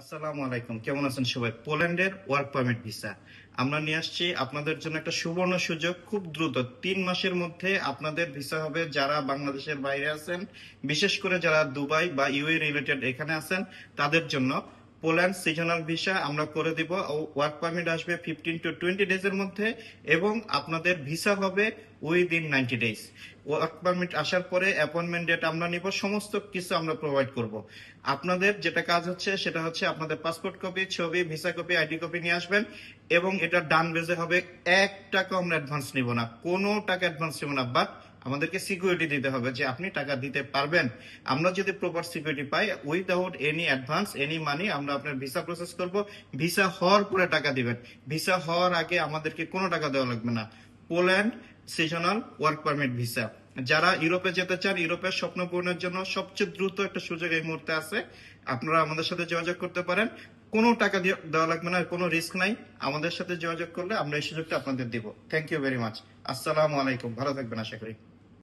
আসসালামু আলাইকুম, কেমন আছেন সবাই? পোল্যান্ডের ওয়ার্ক পারমিট ভিসা আমরা নিয়ে আসছি আপনাদের জন্য একটা সুবর্ণ সুযোগ। খুব দ্রুত, তিন মাসের মধ্যে আপনাদের ভিসা হবে যারা বাংলাদেশের বাইরে আছেন। বিশেষ করে যারা দুবাই বা ইউএ রিলেটেড এখানে আছেন, তাদের জন্য পোল্যান্ড সিজনাল ভিসা আমরা করে দিব ওয়ার্ক পারমিট আসবে ফিফটিন টু টোয়েন্টি ডেজ এর মধ্যে এবং আপনাদের ভিসা হবে within ninety days work permit আসার পরে অ্যাপয়েন্টমেন্ট ডেট আমরা নিব, সমস্ত কিছু আমরা প্রোভাইড করব। আপনাদের যেটা কাজ হচ্ছে সেটা হচ্ছে আপনাদের পাসপোর্ট কপি ছবি ভিসা কপি আইডি কপি নিয়ে আসবেন এবং এটা ডান বেজে হবে এক টাকা আমরা অ্যাডভান্স নিব না, কোনো টাকা অ্যাডভান্স নিব না বাট আমাদেরকে সিকিউরিটি দিতে হবে যে আপনি টাকা দিতে পারবেন। আমরা যদি প্রপার সিকিউরিটি পাই without any advance any money আমরা আপনার ভিসা প্রসেস করব। ভিসা হওয়ার পরে টাকা দিবেন। ভিসা হওয়ার আগে আমাদেরকে কোনো টাকা দেওয়া লাগবে না। Poland seasonal work permit visa যারা ইউরোপে যেতে চান, ইউরোপের স্বপ্ন পূরণের জন্য সবচেয়ে দ্রুত একটা সুযোগ এই মুহূর্তে আছে। আপনারা আমাদের সাথে যোগাযোগ করতে পারেন। কোনো টাকা দেওয়া লাগবে না কোনো রিস্ক নাই। আমাদের সাথে যোগাযোগ করলে আমরা এই সুযোগটা আপনাদের দিব। থ্যাংক ইউ ভেরি মাচ আসসালামু আলাইকুম। ভালো থাকবেন, আশা করি।